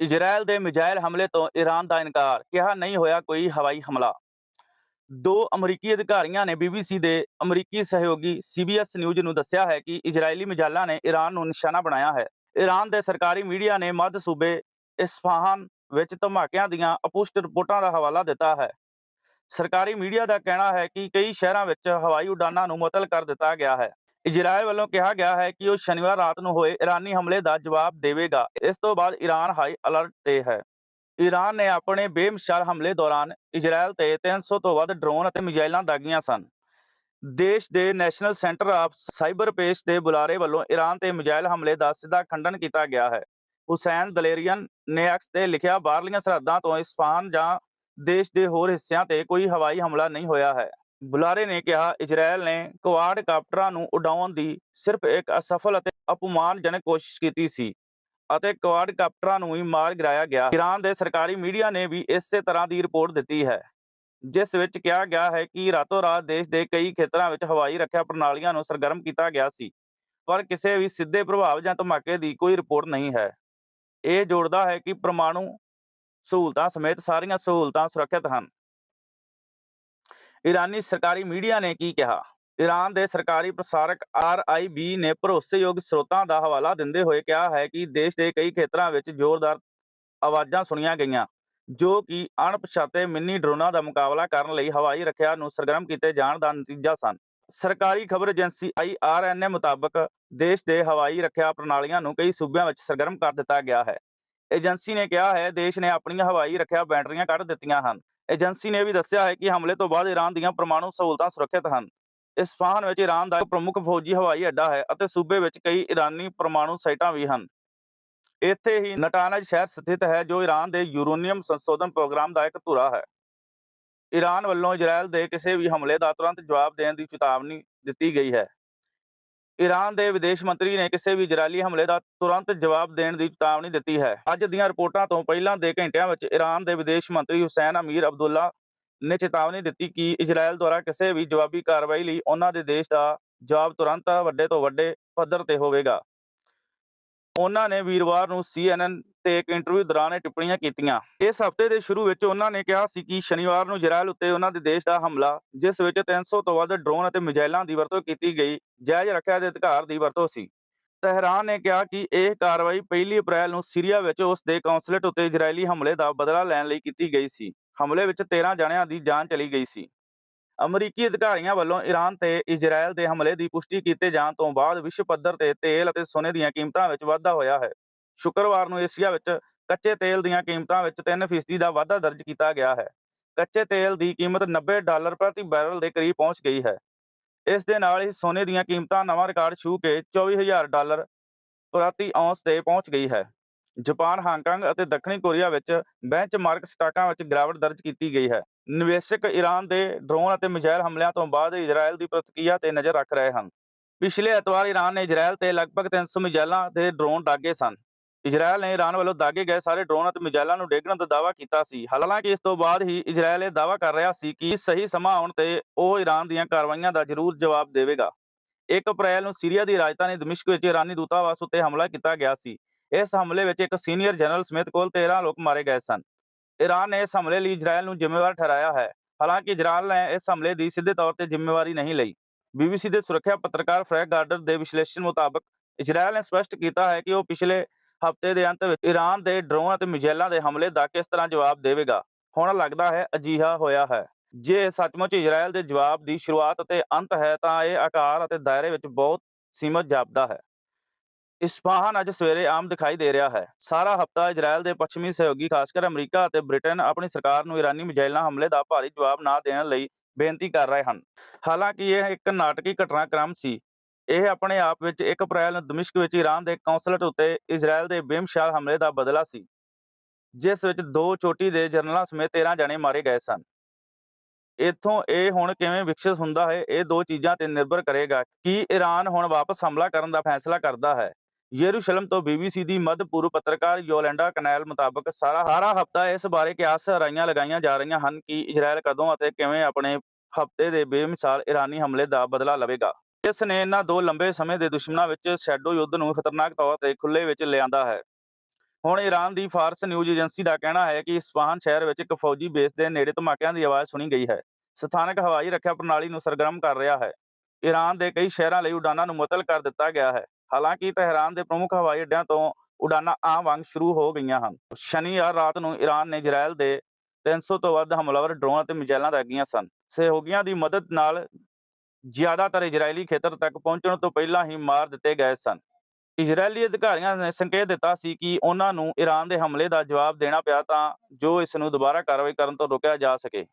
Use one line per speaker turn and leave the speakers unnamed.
Israel ਦੇ missile ਹਮਲੇ ਤੋਂ ਈਰਾਨ ਦਾ ਇਨਕਾਰ, ਕਿਹਾ ਨਹੀਂ ਹੋਇਆ ਕੋਈ ਹਵਾਈ ਹਮਲਾ। ਦੋ ਅਮਰੀਕੀ ਅਧਿਕਾਰੀਆਂ ਨੇ ਬੀਬੀਸੀ ਦੇ ਅਮਰੀਕੀ ਸਹਿਯੋਗੀ ਸੀਬੀਐਸ ਨਿਊਜ਼ ਨੂੰ ਦੱਸਿਆ ਹੈ ਕਿ ਇਜ਼ਰਾਈਲੀ ਮਿਜ਼ਾਈਲਾਂ ਨੇ ਈਰਾਨ ਨੂੰ ਨਿਸ਼ਾਨਾ ਬਣਾਇਆ ਹੈ। ਈਰਾਨ ਦੇ ਸਰਕਾਰੀ ਮੀਡੀਆ ਨੇ ਮੱਧ ਸੂਬੇ ਇਸਫਹਾਨ ਵਿੱਚ ਧਮਾਕਿਆਂ ਦੀਆਂ ਅਪੁਸ਼ਟ ਰਿਪੋਰਟਾਂ ਦਾ ਹਵਾਲਾ ਦਿੱਤਾ ਹੈ। ਸਰਕਾਰੀ ਮੀਡੀਆ ਦਾ ਕਹਿਣਾ ਹੈ ਕਿ ਕਈ ਸ਼ਹਿਰਾਂ ਵਿੱਚ ਹਵਾਈ ਉਡਾਨਾਂ ਨੂੰ ਮੁਅਤਲ ਕਰ ਦਿੱਤਾ ਗਿਆ ਹੈ। ਇਜ਼ਰਾਈਲ ਵੱਲੋਂ ਕਿਹਾ ਗਿਆ ਹੈ ਕਿ ਉਹ ਸ਼ਨੀਵਾਰ ਰਾਤ ਨੂੰ ਹੋਏ ਈਰਾਨੀ ਹਮਲੇ ਦਾ ਜਵਾਬ ਦੇਵੇਗਾ। ਇਸ ਤੋਂ ਬਾਅਦ ਈਰਾਨ ਹਾਈ ਅਲਰਟ ਤੇ ਹੈ। ਈਰਾਨ ਨੇ ਆਪਣੇ ਬੇਮਿਸਾਲ ਹਮਲੇ ਦੌਰਾਨ ਇਜ਼ਰਾਈਲ ਤੇ 300 ਤੋਂ ਵੱਧ ਡਰੋਨ ਅਤੇ ਮਿਜ਼ਾਈਲਾਂ ਦਾਗੀਆਂ ਸਨ। ਦੇਸ਼ ਦੇ ਨੈਸ਼ਨਲ ਸੈਂਟਰ ਆਫ ਸਾਈਬਰ ਪੇਸ਼ ਦੇ ਬੁਲਾਰੇ ਵੱਲੋਂ ਈਰਾਨ ਤੇ ਮਿਜ਼ਾਈਲ ਹਮਲੇ ਦਾ ਸਿੱਧਾ ਖੰਡਨ ਕੀਤਾ ਗਿਆ ਹੈ। ਹੁਸੈਨ ਦਲੇਰੀਅਨ ਨੇ ਐਕਸ ਤੇ ਲਿਖਿਆ, ਬਾਹਰਲੀਆਂ ਸਰਹੱਦਾਂ ਤੋਂ ਇਸਫਾਨ ਜਾਂ ਦੇਸ਼ ਦੇ ਹੋਰ ਹਿੱਸਿਆਂ ਤੇ ਕੋਈ ਹਵਾਈ ਹਮਲਾ ਨਹੀਂ ਹੋਇਆ ਹੈ। ਬੁਲਾਰੇ ਨੇ ਕਿਹਾ ਇਜ਼ਰਾਈਲ ਨੇ ਕੁਆਡ ਕਾਪਟਰਾਂ ਨੂੰ ਉਡਾਉਣ ਦੀ ਸਿਰਫ ਇੱਕ ਅਸਫਲ ਅਤੇ ਅਪਮਾਨਜਨਕ ਕੋਸ਼ਿਸ਼ ਕੀਤੀ ਸੀ ਅਤੇ ਕੁਆਡ ਕਾਪਟਰਾਂ ਨੂੰ ਹੀ ਮਾਰ ਗਿਰਾਇਆ ਗਿਆ। ਈਰਾਨ ਦੇ ਸਰਕਾਰੀ ਮੀਡੀਆ ਨੇ ਵੀ ਇਸੇ ਤਰ੍ਹਾਂ ਦੀ ਰਿਪੋਰਟ ਦਿੱਤੀ ਹੈ, ਜਿਸ ਵਿੱਚ ਕਿਹਾ ਗਿਆ ਹੈ ਕਿ ਰਾਤੋਂ ਰਾਤ ਦੇਸ਼ ਦੇ ਕਈ ਖੇਤਰਾਂ ਵਿੱਚ ਹਵਾਈ ਰੱਖਿਆ ਪ੍ਰਣਾਲੀਆਂ ਨੂੰ ਸਰਗਰਮ ਕੀਤਾ ਗਿਆ ਸੀ, ਪਰ ਕਿਸੇ ਵੀ ਸਿੱਧੇ ਪ੍ਰਭਾਵ ਜਾਂ ਧਮਾਕੇ ਦੀ ਕੋਈ ਰਿਪੋਰਟ ਨਹੀਂ ਹੈ। ਇਹ ਜੋੜਦਾ ਹੈ ਕਿ ਪਰਮਾਣੂ ਸਹੂਲਤਾਂ ਸਮੇਤ ਸਾਰੀਆਂ ਸਹੂਲਤਾਂ ਸੁਰੱਖਿਅਤ ਹਨ। ਈਰਾਨੀ ਸਰਕਾਰੀ ਮੀਡੀਆ ਨੇ ਕੀ ਕਿਹਾ? ਈਰਾਨ ਦੇ ਸਰਕਾਰੀ ਪ੍ਰਸਾਰਕ ਆਰਆਈਬੀ ਨੇ ਭਰੋਸੇਯੋਗ ਸਰੋਤਾਂ ਦਾ ਹਵਾਲਾ ਦਿੰਦੇ ਹੋਏ ਕਿਹਾ ਹੈ ਕਿ ਦੇਸ਼ ਦੇ ਕਈ ਖੇਤਰਾਂ ਵਿੱਚ ਜ਼ੋਰਦਾਰ ਆਵਾਜ਼ਾਂ ਸੁਣੀਆਂ ਗਈਆਂ, ਜੋ ਕਿ ਅਣਪਛਾਤੇ ਮਿੰਨੀ ਡਰੋਨਾਂ ਦਾ ਮੁਕਾਬਲਾ ਕਰਨ ਲਈ ਹਵਾਈ ਰੱਖਿਆ ਨੂੰ ਸਰਗਰਮ ਕੀਤੇ ਜਾਣ ਦਾ ਨਤੀਜਾ ਸਨ। ਸਰਕਾਰੀ ਖਬਰ ਏਜੰਸੀ ਆਈਆਰਐਨਏ ਮੁਤਾਬਕ ਦੇਸ਼ ਦੇ ਹਵਾਈ ਰੱਖਿਆ ਪ੍ਰਣਾਲੀਆਂ ਨੂੰ ਕਈ ਸੂਬਿਆਂ ਵਿੱਚ ਸਰਗਰਮ ਕਰ ਦਿੱਤਾ ਗਿਆ ਹੈ। ਏਜੰਸੀ ਨੇ ਕਿਹਾ ਹੈ, ਦੇਸ਼ ਨੇ ਆਪਣੀਆਂ ਹਵਾਈ ਰੱਖਿਆ ਬੈਟਰੀਆਂ ਕੱਢ ਦਿੱਤੀਆਂ ਹਨ। ਏਜੰਸੀ ਨੇ ਵੀ ਦੱਸਿਆ ਹੈ ਕਿ ਹਮਲੇ ਤੋਂ ਬਾਅਦ ਈਰਾਨ ਦੀਆਂ ਪਰਮਾਣੂ ਸਹੂਲਤਾਂ ਸੁਰੱਖਿਅਤ ਹਨ। ਇਸਫਹਾਨ ਵਿੱਚ ਈਰਾਨ ਦਾ ਪ੍ਰਮੁੱਖ ਫੌਜੀ ਹਵਾਈ ਅੱਡਾ ਹੈ ਅਤੇ ਸੂਬੇ ਵਿੱਚ ਕਈ ਈਰਾਨੀ ਪਰਮਾਣੂ ਸਾਈਟਾਂ ਵੀ ਹਨ। ਇੱਥੇ ਹੀ ਨਟਾਨਜ ਸ਼ਹਿਰ ਸਥਿਤ ਹੈ, ਜੋ ਈਰਾਨ ਦੇ ਯੂਰੇਨੀਅਮ ਸੰਸ਼ੋਧਨ ਪ੍ਰੋਗਰਾਮ ਦਾ ਇੱਕ ਧੁਰਾ ਹੈ। ਈਰਾਨ ਵੱਲੋਂ ਇਜ਼ਰਾਈਲ ਦੇ ਕਿਸੇ ਵੀ ਹਮਲੇ ਦਾ ਤੁਰੰਤ ਜਵਾਬ ਦੇਣ ਦੀ ਚੇਤਾਵਨੀ ਦਿੱਤੀ ਗਈ ਹੈ। ਈਰਾਨ ਦੇ ਵਿਦੇਸ਼ ਮੰਤਰੀ ਨੇ ਕਿਸੇ ਵੀ ਇਜ਼ਰਾਈਲੀ ਹਮਲੇ ਦਾ ਤੁਰੰਤ ਜਵਾਬ ਦੇਣ ਦੀ ਚੇਤਾਵਨੀ ਦਿੱਤੀ ਹੈ। ਅੱਜ ਦੀਆਂ ਰਿਪੋਰਟਾਂ ਤੋਂ ਪਹਿਲਾਂ ਦੇ ਘੰਟਿਆਂ ਵਿੱਚ ਈਰਾਨ ਦੇ ਵਿਦੇਸ਼ ਮੰਤਰੀ ਹੁਸੈਨ ਅਮੀਰ ਅਬਦੁੱਲਾ ਨੇ ਚੇਤਾਵਨੀ ਦਿੱਤੀ ਕਿ ਇਜ਼ਰਾਈਲ ਦੁਆਰਾ ਕਿਸੇ ਵੀ ਜਵਾਬੀ ਕਾਰਵਾਈ ਲਈ ਉਹਨਾਂ ਦੇ ਦੇਸ਼ ਦਾ ਜਵਾਬ ਤੁਰੰਤ ਵੱਡੇ ਤੋਂ ਵੱਡੇ ਪੱਧਰ ਤੇ ਹੋਵੇਗਾ। ਉਹਨਾਂ ਨੇ ਵੀਰਵਾਰ ਨੂੰ CNN ਤੇ ਇੱਕ ਇੰਟਰਵਿਊ ਦੌਰਾਨ ਇਹ ਟਿੱਪਣੀਆਂ ਕੀਤੀਆਂ। ਇਸ ਹਫ਼ਤੇ ਦੇ ਸ਼ੁਰੂ ਵਿੱਚ ਉਹਨਾਂ ਨੇ ਕਿਹਾ ਸੀ ਕਿ ਸ਼ਨੀਵਾਰ ਨੂੰ ਇਜ਼ਰਾਈਲ ਉੱਤੇ ਉਹਨਾਂ ਦੇ ਦੇਸ਼ ਦਾ ਹਮਲਾ, ਜਿਸ ਵਿੱਚ 300 ਤੋਂ ਵੱਧ ਡਰੋਨ ਅਤੇ ਮਿਜ਼ਾਈਲਾਂ ਦੀ ਵਰਤੋਂ ਕੀਤੀ ਗਈ, ਜਾਇਜ਼ ਰੱਖਿਆ ਦੇ ਅਧਿਕਾਰ ਦੀ ਵਰਤੋਂ ਸੀ। ਤਹਿਰਾਨ ਨੇ ਕਿਹਾ ਕਿ ਇਹ ਕਾਰਵਾਈ 1 ਅਪ੍ਰੈਲ ਨੂੰ ਸੀਰੀਆ ਵਿੱਚ ਉਸ ਦੇ ਕੌਂਸਲੇਟ ਉੱਤੇ ਇਜ਼ਰਾਈਲੀ ਹਮਲੇ ਦਾ ਬਦਲਾ ਲੈਣ ਲਈ ਕੀਤੀ ਗਈ ਸੀ। ਹਮਲੇ ਵਿੱਚ 13 ਜਣਿਆਂ ਦੀ ਜਾਨ ਚਲੀ ਗਈ ਸੀ। ਅਮਰੀਕੀ ਅਧਿਕਾਰੀਆਂ ਵੱਲੋਂ ਈਰਾਨ ਤੇ ਇਜ਼ਰਾਈਲ ਦੇ ਹਮਲੇ ਦੀ ਪੁਸ਼ਟੀ ਕੀਤੇ ਜਾਣ ਤੋਂ ਬਾਅਦ ਵਿਸ਼ਵ ਪੱਧਰ ਤੇ ਤੇਲ ਅਤੇ ਸੋਨੇ ਦੀਆਂ ਕੀਮਤਾਂ ਵਿੱਚ ਵਾਧਾ ਹੋਇਆ ਹੈ। ਸ਼ੁੱਕਰਵਾਰ ਨੂੰ ਏਸ਼ੀਆ ਵਿੱਚ ਕੱਚੇ ਤੇਲ ਦੀਆਂ ਕੀਮਤਾਂ ਵਿੱਚ 3% ਦਾ ਵਾਧਾ ਦਰਜ ਕੀਤਾ ਗਿਆ ਹੈ। ਕੱਚੇ ਤੇਲ ਦੀ ਕੀਮਤ 90 ਡਾਲਰ ਪ੍ਰਤੀ ਬੈਰਲ ਦੇ ਕਰੀਬ ਪਹੁੰਚ ਗਈ ਹੈ। ਇਸ ਦੇ ਨਾਲ ਹੀ ਸੋਨੇ ਦੀਆਂ ਕੀਮਤਾਂ ਨਵਾਂ ਰਿਕਾਰਡ ਛੂ ਕੇ 24000 ਡਾਲਰ ਪ੍ਰਤੀ ਔਂਸ ਤੇ ਪਹੁੰਚ ਗਈ ਹੈ। ਜਾਪਾਨ, ਹਾਂਗਕਾਂਗ ਅਤੇ ਦੱਖਣੀ ਕੋਰੀਆ ਵਿੱਚ ਬੈਂਚਮਾਰਕ ਸਟਾਕਾਂ ਵਿੱਚ ਗਿਰਾਵਟ ਦਰਜ ਕੀਤੀ ਗਈ ਹੈ। ਨਿਵੇਸ਼ਕ ਈਰਾਨ ਦੇ ਡਰੋਨ ਅਤੇ ਮਿਜ਼ਾਈਲ ਹਮਲਿਆਂ ਤੋਂ ਬਾਅਦ ਇਜ਼ਰਾਈਲ ਦੀ ਪ੍ਰਤੀਕਿਰਿਆ ਤੇ ਨਜ਼ਰ ਰੱਖ ਰਹੇ ਹਨ। ਪਿਛਲੇ ਐਤਵਾਰ ਈਰਾਨ ਨੇ ਇਜ਼ਰਾਈਲ ਤੇ ਲਗਭਗ 300 ਮਿਜ਼ਾਈਲਾਂ ਦੇ ਡਰੋਨ ਡਾਗੇ ਸਨ। ਇਜ਼ਰਾਈਲ ਨੇ ਈਰਾਨ ਵੱਲੋਂ ਦਾਗੇ ਗਏ ਸਾਰੇ ਡਰੋਨ ਅਤੇ ਮਿਜ਼ਾਈਲਾਂ ਨੂੰ ਡੇਗਣ ਦਾ ਦਾਅਵਾ ਕੀਤਾ ਸੀ। ਹਾਲਾਂਕਿ ਇਸ ਤੋਂ ਬਾਅਦ ਹੀ ਇਜ਼ਰਾਈਲ ਇਹ ਦਾਅਵਾ ਕਰ ਰਿਹਾ ਸੀ ਕਿ ਸਹੀ ਸਮਾਂ ਆਉਣ ਤੇ ਉਹ ਈਰਾਨ ਦੀਆਂ ਕਾਰਵਾਈਆਂ ਦਾ ਜ਼ਰੂਰ ਜਵਾਬ ਦੇਵੇਗਾ। 1 ਅਪ੍ਰੈਲ ਨੂੰ ਸੀਰੀਆ ਦੀ ਰਾਜਧਾਨੀ ਦਮਿਸ਼ਕ ਵਿੱਚ ਈਰਾਨੀ ਦੂਤਾਵਾਸ ਉੱਤੇ ਹਮਲਾ ਕੀਤਾ ਗਿਆ ਸੀ। ਇਸ ਹਮਲੇ ਵਿੱਚ ਇੱਕ ਸੀਨੀਅਰ ਜਨਰਲ ਸਮੇਤ ਕੋਲ 13 ਲੋਕ ਮਾਰੇ ਗਏ ਸਨ। ਈਰਾਨ ਨੇ ਇਸ ਹਮਲੇ ਲਈ ਇਜ਼ਰਾਈਲ ਨੂੰ ਜ਼ਿੰਮੇਵਾਰ ਠਹਿਰਾਇਆ ਹੈ। ਹਾਲਾਂਕਿ ਇਜ਼ਰਾਈਲ ਨੇ ਇਸ ਹਮਲੇ ਦੀ ਸਿੱਧੇ ਤੌਰ ਤੇ ਜ਼ਿੰਮੇਵਾਰੀ ਨਹੀਂ ਲਈ। ਬੀਬੀਸੀ ਦੇ ਸੁਰੱਖਿਆ ਪੱਤਰਕਾਰ ਫਰੈਗ ਗਾਰਡਰ ਦੇ ਵਿਸ਼ਲੇਸ਼ਣ ਮੁਤਾਬਕ ਇਜ਼ਰਾਈਲ ਨੇ ਸਪਸ਼ਟ ਕੀਤਾ ਹੈ ਕਿ ਉਹ ਪਿਛਲੇ ਹਫ਼ਤੇ ਦੇ ਅੰਤ ਵਿੱਚ ਈਰਾਨ ਦੇ ਡਰੋਨ ਅਤੇ ਮਿਜ਼ਾਈਲਾਂ ਦੇ ਹਮਲੇ ਦਾ ਕਿਸ ਤਰ੍ਹਾਂ ਜਵਾਬ ਦੇਵੇਗਾ? ਹੁਣ ਲੱਗਦਾ ਹੈ ਅਜੀਹਾ ਹੋਇਆ ਹੈ। ਜੇ ਸੱਚਮੁੱਚ ਇਜ਼ਰਾਈਲ ਦੇ ਜਵਾਬ ਦੀ ਸ਼ੁਰੂਆਤ ਅਤੇ ਅੰਤ ਹੈ ਤਾਂ ਇਹ ਆਕਾਰ ਅਤੇ ਦਾਇਰੇ ਵਿੱਚ ਬਹੁਤ ਸੀਮਤ ਜਾਪਦਾ ਹੈ। ਇਸਫਾਹਨ ਅੱਜ ਸਵੇਰੇ ਆਮ ਦਿਖਾਈ ਦੇ ਰਿਹਾ ਹੈ। ਸਾਰਾ ਹਫਤਾ ਇਜ਼ਰਾਈਲ ਦੇ ਪੱਛਮੀ ਸਹਿਯੋਗੀ ਖਾਸਕਰ ਅਮਰੀਕਾ ਅਤੇ ਬ੍ਰਿਟਨ, ਆਪਣੀ ਸਰਕਾਰ ਨੂੰ ਈਰਾਨੀ ਮਿਜ਼ਾਈਲਾਂ ਹਮਲੇ ਦਾ ਭਾਰੀ ਜਵਾਬ ਨਾ ਦੇਣ ਲਈ ਬੇਨਤੀ ਕਰ ਰਹੇ ਹਨ। ਹਾਲਾਂਕਿ ਇਹ ਇੱਕ ਨਾਟਕੀ ਘਟਨਾਕ੍ਰਮ ਸੀ। ਇਹ ਆਪਣੇ ਆਪ ਵਿੱਚ 1 ਅਪ੍ਰੈਲ ਨੂੰ ਦਮਿਸ਼ਕ ਵਿੱਚ ਈਰਾਨ ਦੇ ਕੌਂਸੂਲੇਟ ਉੱਤੇ ਇਜ਼ਰਾਈਲ ਦੇ ਬੇਮਿਸਾਲ ਹਮਲੇ ਦਾ ਬਦਲਾ ਸੀ, ਜਿਸ ਵਿੱਚ ਦੋ ਚੋਟੀ ਦੇ ਜਰਨਲਾਂ ਸਮੇਤ 13 ਜਣੇ ਮਾਰੇ ਗਏ ਸਨ। ਇੱਥੋਂ ਇਹ ਹੁਣ ਕਿਵੇਂ ਵਿਕਸਿਤ ਹੁੰਦਾ ਹੈ, ਇਹ ਦੋ ਚੀਜ਼ਾਂ ਤੇ ਨਿਰਭਰ ਕਰੇਗਾ ਕਿ ਈਰਾਨ ਹੁਣ ਵਾਪਸ ਹਮਲਾ ਕਰਨ ਦਾ ਫੈਸਲਾ ਕਰਦਾ ਹੈ। ਯਰੂਸ਼ਲਮ ਤੋਂ ਬੀਬੀਸੀ ਦੀ ਮੱਧ ਪੂਰਵ ਪੱਤਰਕਾਰ ਯੋਲੈਂਡਾ ਕਨੈਲ ਮੁਤਾਬਕ ਸਾਰਾ ਹਾਰਾ ਹਫਤਾ ਇਸ ਬਾਰੇ ਕਿਆਸ ਰਾਈਆਂ ਲਗਾਈਆਂ ਜਾ ਰਹੀਆਂ ਹਨ ਕਿ ਇਜ਼ਰਾਈਲ ਕਦੋਂ ਅਤੇ ਕਿਵੇਂ ਆਪਣੇ ਹਫ਼ਤੇ ਦੇ ਬੇਮਿਸਾਲ ਈਰਾਨੀ ਹਮਲੇ ਦਾ ਬਦਲਾ ਲਵੇਗਾ। ਇਸ ਨੇ ਇਹਨਾਂ ਦੋ ਲੰਬੇ ਸਮੇਂ ਦੇ ਦੁਸ਼ਮਣਾਂ ਵਿੱਚ ਸ਼ੈਡੋ ਯੁੱਧ ਨੂੰ ਖਤਰਨਾਕ ਤੌਰ ਤੇ ਖੁੱਲੇ ਵਿੱਚ ਲਿਆਂਦਾ ਹੈ। ਹੁਣ ਈਰਾਨ ਦੀ ਫਾਰਸ ਨਿਊਜ਼ ਏਜੰਸੀ ਦਾ ਕਹਿਣਾ ਹੈ ਕਿ ਇਸਫਹਾਨ ਸ਼ਹਿਰ ਵਿੱਚ ਇੱਕ ਫੌਜੀ ਬੇਸ ਦੇ ਨੇੜੇ ਧਮਾਕਿਆਂ ਦੀ ਆਵਾਜ਼ ਸੁਣੀ ਗਈ ਹੈ। ਸਥਾਨਕ ਹਵਾਈ ਰੱਖਿਆ ਪ੍ਰਣਾਲੀ ਨੂੰ ਸਰਗਰਮ ਕਰ ਰਿਹਾ ਹੈ। ਈਰਾਨ ਦੇ ਕਈ ਸ਼ਹਿਰਾਂ ਲਈ ਉਡਾਨਾਂ ਨੂੰ ਮੁਅਤਲ ਕਰ ਦਿੱਤਾ ਗਿਆ ਹੈ। ਹਾਲਾਂਕਿ ਤਹਿਰਾਨ ਦੇ ਪ੍ਰਮੁੱਖ ਹਵਾਈ ਅੱਡਿਆਂ ਤੋਂ ਉਡਾਨਾਂ ਆਮ ਵਾਂਗ ਸ਼ੁਰੂ ਹੋ ਗਈਆਂ ਹਨ। ਸ਼ਨੀਵਾਰ ਰਾਤ ਨੂੰ ਈਰਾਨ ਨੇ ਇਜ਼ਰਾਈਲ ਦੇ 300 ਤੋਂ ਵੱਧ ਹਮਲਾਵਰ ਡਰੋਨ ਅਤੇ ਮਿਜ਼ਾਈਲਾਂ ਦਾਗੀਆਂ ਸਨ। ਸਹਿਯੋਗੀਆਂ ਦੀ ਮਦਦ ਨਾਲ ਜ਼ਿਆਦਾਤਰ ਇਜ਼ਰਾਈਲੀ ਖੇਤਰ ਤੱਕ ਪਹੁੰਚਣ ਤੋਂ ਪਹਿਲਾਂ ਹੀ ਮਾਰ ਦਿੱਤੇ ਗਏ ਸਨ। ਇਜ਼ਰਾਈਲੀ ਅਧਿਕਾਰੀਆਂ ਨੇ ਸੰਕੇਤ ਦਿੱਤਾ ਸੀ ਕਿ ਉਹਨਾਂ ਨੂੰ ਈਰਾਨ ਦੇ ਹਮਲੇ ਦਾ ਜਵਾਬ ਦੇਣਾ ਪਿਆ ਤਾਂ ਜੋ ਇਸ ਨੂੰ ਦੁਬਾਰਾ ਕਾਰਵਾਈ ਕਰਨ ਤੋਂ ਰੋਕਿਆ ਜਾ ਸਕੇ।